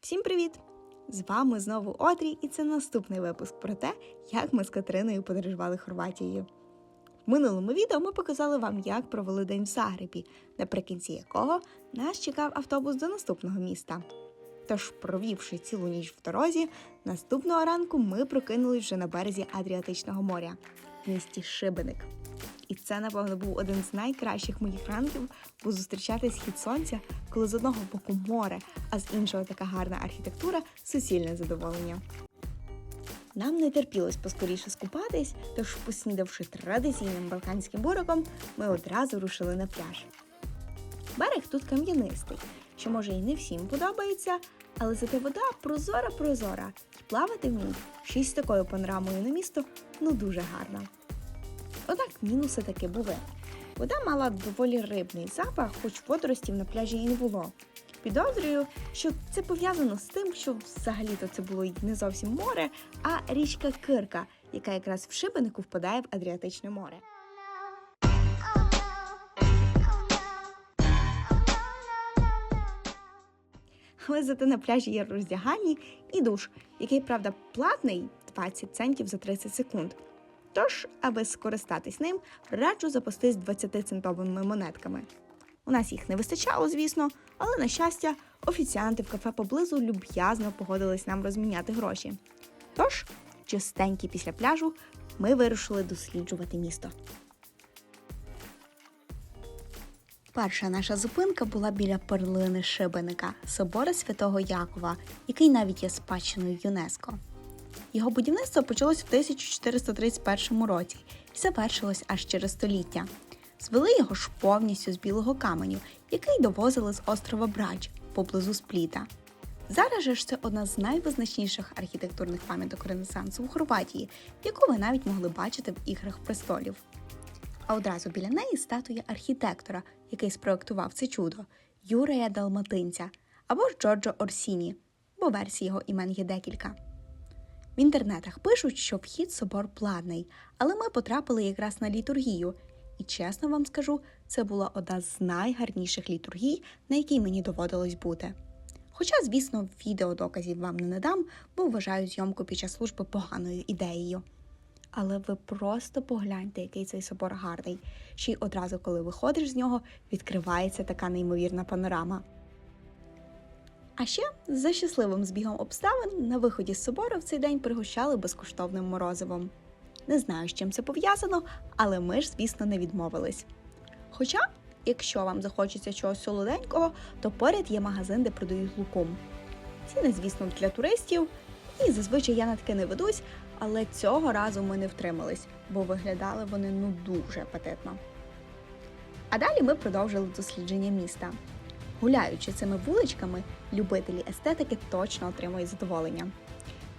Всім привіт! З вами знову Одрі, і це наступний випуск про те, як ми з Катериною подорожували Хорватією. В минулому відео ми показали вам, як провели день в Загребі, наприкінці якого нас чекав автобус до наступного міста. Тож, провівши цілу ніч в дорозі, наступного ранку ми прокинулись вже на березі Адріатичного моря в місті Шибеник. І це, напевно, був один з найкращих моїх ранків, бо зустрічати схід сонця, коли з одного боку море, а з іншого така гарна архітектура суцільне задоволення. Нам не терпілось поскоріше скупатись, тож, поснідавши традиційним балканським бураком, ми одразу рушили на пляж. Берег тут кам'янистий, що може і не всім подобається, але зате вода прозора-прозора, і плавати в ній з такою панорамою на місто ну дуже гарно. Однак мінуси таки були. Вода мала доволі рибний запах, хоч водоростів на пляжі і не було. Підозрюю, що це пов'язано з тим, що взагалі-то це було не зовсім море, а річка Кирка, яка якраз в Шибенику впадає в Адріатичне море. Але зате на пляжі є роздягальні і душ, який, правда, платний 20 центів за 30 секунд. Тож, аби скористатись ним, раджу запастись 20-центовими монетками. У нас їх не вистачало, звісно, але на щастя, офіціанти в кафе поблизу люб'язно погодились нам розміняти гроші. Тож, чистенькі після пляжу, ми вирушили досліджувати місто. Перша наша зупинка була біля перлини Шибеника, собора святого Якова, який навіть є спадщиною ЮНЕСКО. Його будівництво почалось в 1431 році і завершилось аж через століття. Звели його ж повністю з білого каменю, який довозили з острова Брач поблизу Спліта. Зараз же ж це одна з найвизначніших архітектурних пам'яток Ренесансу в Хорватії, яку ви навіть могли бачити в іграх престолів. А одразу біля неї статуя архітектора, який спроектував це чудо Юрія Далматинця або ж Джорджо Орсіні, бо версій його імен є декілька. В інтернетах пишуть, що вхід собор платний, але ми потрапили якраз на літургію. І чесно вам скажу, це була одна з найгарніших літургій, на якій мені доводилось бути. Хоча, звісно, відеодоказів вам не надам, бо вважаю зйомку під час служби поганою ідеєю. Але ви просто погляньте, який цей собор гарний. Ще й одразу, коли виходиш з нього, відкривається така неймовірна панорама. А ще за щасливим збігом обставин на виході з собору в цей день пригощали безкоштовним морозивом. Не знаю, з чим це пов'язано, але ми ж, звісно, не відмовились. Хоча, якщо вам захочеться чогось солоденького, то поряд є магазин, де продають лукум. Ціни, звісно, для туристів, і зазвичай я на таке не ведусь, але цього разу ми не втримались, бо виглядали вони ну дуже апетитно. А далі ми продовжили дослідження міста. Гуляючи цими вуличками, любителі естетики точно отримують задоволення.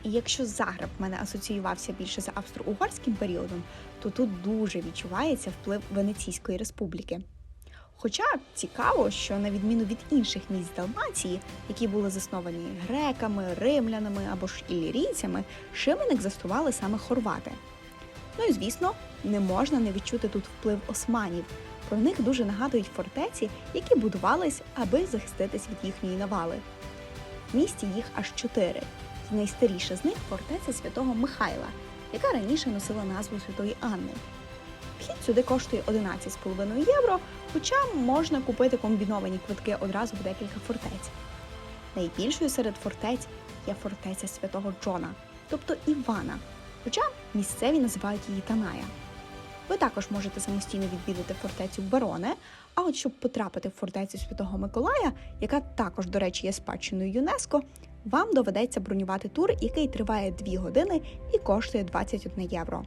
І якщо Загреб в мене асоціювався більше з австро-угорським періодом, то тут дуже відчувається вплив Венеційської республіки. Хоча цікаво, що на відміну від інших місць Далмації, які були засновані греками, римлянами або ж іллірійцями, Шименик заснували саме хорвати. Ну і звісно, не можна не відчути тут вплив османів. Про них дуже нагадують фортеці, які будувались, аби захиститись від їхньої навали. В місті їх аж чотири. І найстаріша з них фортеця святого Михайла, яка раніше носила назву Святої Анни. Вхід сюди коштує 11,5 євро, хоча можна купити комбіновані квитки одразу в декілька фортець. Найбільшою серед фортець є фортеця святого Джона, тобто Івана, хоча місцеві називають її Таная. Ви також можете самостійно відвідати фортецю Бароне, а от щоб потрапити в фортецю Святого Миколая, яка також, до речі, є спадщиною ЮНЕСКО, вам доведеться бронювати тур, який триває 2 години і коштує 21 євро.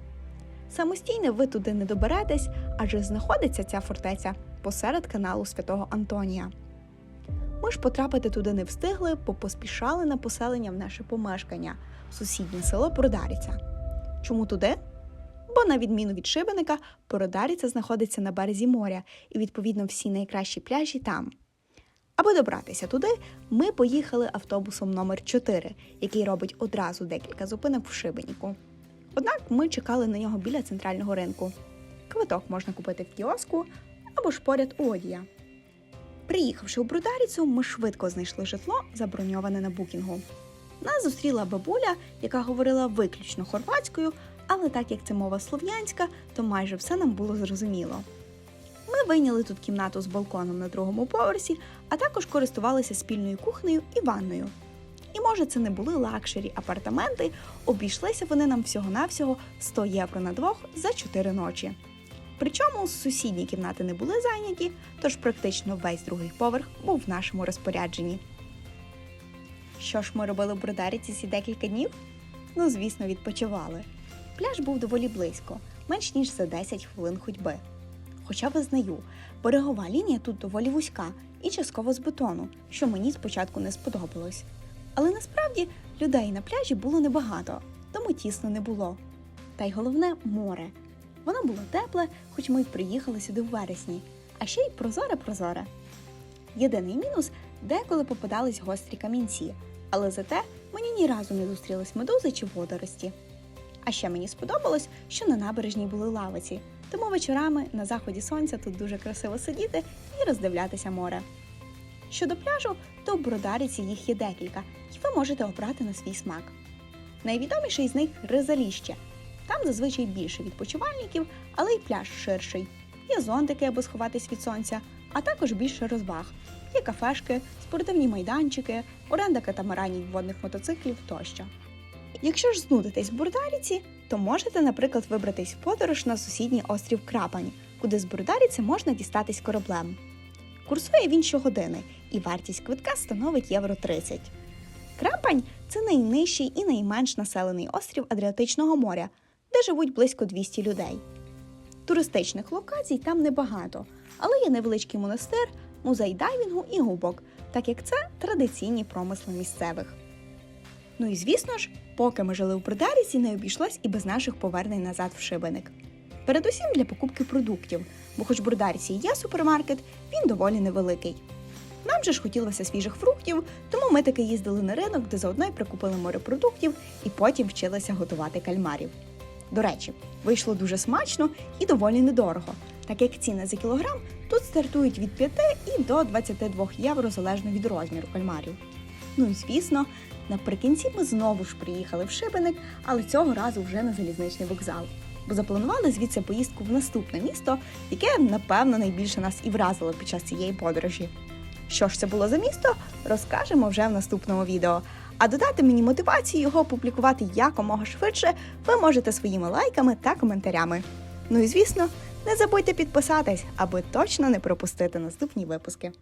Самостійно ви туди не доберетесь, адже знаходиться ця фортеця посеред каналу Святого Антонія. Ми ж потрапити туди не встигли, бо поспішали на поселення в наше помешкання сусіднє село Продаріця. Чому туди? Бо, на відміну від Шибеника, Породаріця знаходиться на березі моря, і, відповідно, всі найкращі пляжі там. Аби добратися туди, ми поїхали автобусом номер 4 який робить одразу декілька зупинок в Шибеніку. Однак ми чекали на нього біля центрального ринку. Квиток можна купити в кіоску або ж поряд у Одія. Приїхавши у Брударіцю, ми швидко знайшли житло, заброньоване на букінгу. Нас зустріла бабуля, яка говорила виключно хорватською, але так як це мова слов'янська, то майже все нам було зрозуміло. Ми вийняли тут кімнату з балконом на другому поверсі, а також користувалися спільною кухнею і ванною. І може це не були лакшері апартаменти, обійшлися вони нам всього-навсього 100 євро на двох за 4 ночі. Причому сусідні кімнати не були зайняті, тож практично весь другий поверх був в нашому розпорядженні. Що ж ми робили в Бродаріці ці декілька днів? Ну, звісно, відпочивали. Пляж був доволі близько, менш ніж за 10 хвилин ходьби. Хоча визнаю, берегова лінія тут доволі вузька і частково з бетону, що мені спочатку не сподобалось. Але насправді людей на пляжі було небагато, тому тісно не було. Та й головне море. Воно було тепле, хоч ми й приїхали сюди в вересні, а ще й прозоре-прозоре. Єдиний мінус деколи попадались гострі камінці, але зате мені ні разу не зустрілись медузи чи водорості. А ще мені сподобалось, що на набережній були лавиці, тому вечорами на заході сонця тут дуже красиво сидіти і роздивлятися море. Щодо пляжу, то в Бродаріці їх є декілька, і ви можете обрати на свій смак. Найвідоміший з них Ризаліще. Там зазвичай більше відпочивальників, але й пляж ширший. Є зонтики, аби сховатись від сонця, а також більше розваг. Є кафешки, спортивні майданчики, оренда катамаранів водних мотоциклів тощо. Якщо ж знудитесь в Бурдаріці, то можете, наприклад, вибратись в подорож на сусідній острів Крапань, куди з Бурдаріці можна дістатись кораблем. Курсує він щогодини, і вартість квитка становить євро 30. Крапань це найнижчий і найменш населений острів Адріатичного моря, де живуть близько 200 людей. Туристичних локацій там небагато, але є невеличкий монастир, музей дайвінгу і губок, так як це традиційні промисли місцевих. Ну і звісно ж, поки ми жили у Придаріці, не обійшлось і без наших повернень назад в Шибеник. Передусім для покупки продуктів, бо хоч в Бурдарці є супермаркет, він доволі невеликий. Нам же ж хотілося свіжих фруктів, тому ми таки їздили на ринок, де заодно й прикупили морепродуктів і потім вчилися готувати кальмарів. До речі, вийшло дуже смачно і доволі недорого, так як ціни за кілограм тут стартують від 5 і до 22 євро залежно від розміру кальмарів. Ну і звісно, наприкінці ми знову ж приїхали в Шибеник, але цього разу вже на залізничний вокзал. Бо запланували звідси поїздку в наступне місто, яке, напевно, найбільше нас і вразило під час цієї подорожі. Що ж це було за місто, розкажемо вже в наступному відео. А додати мені мотивації його опублікувати якомога швидше ви можете своїми лайками та коментарями. Ну і звісно, не забудьте підписатись, аби точно не пропустити наступні випуски.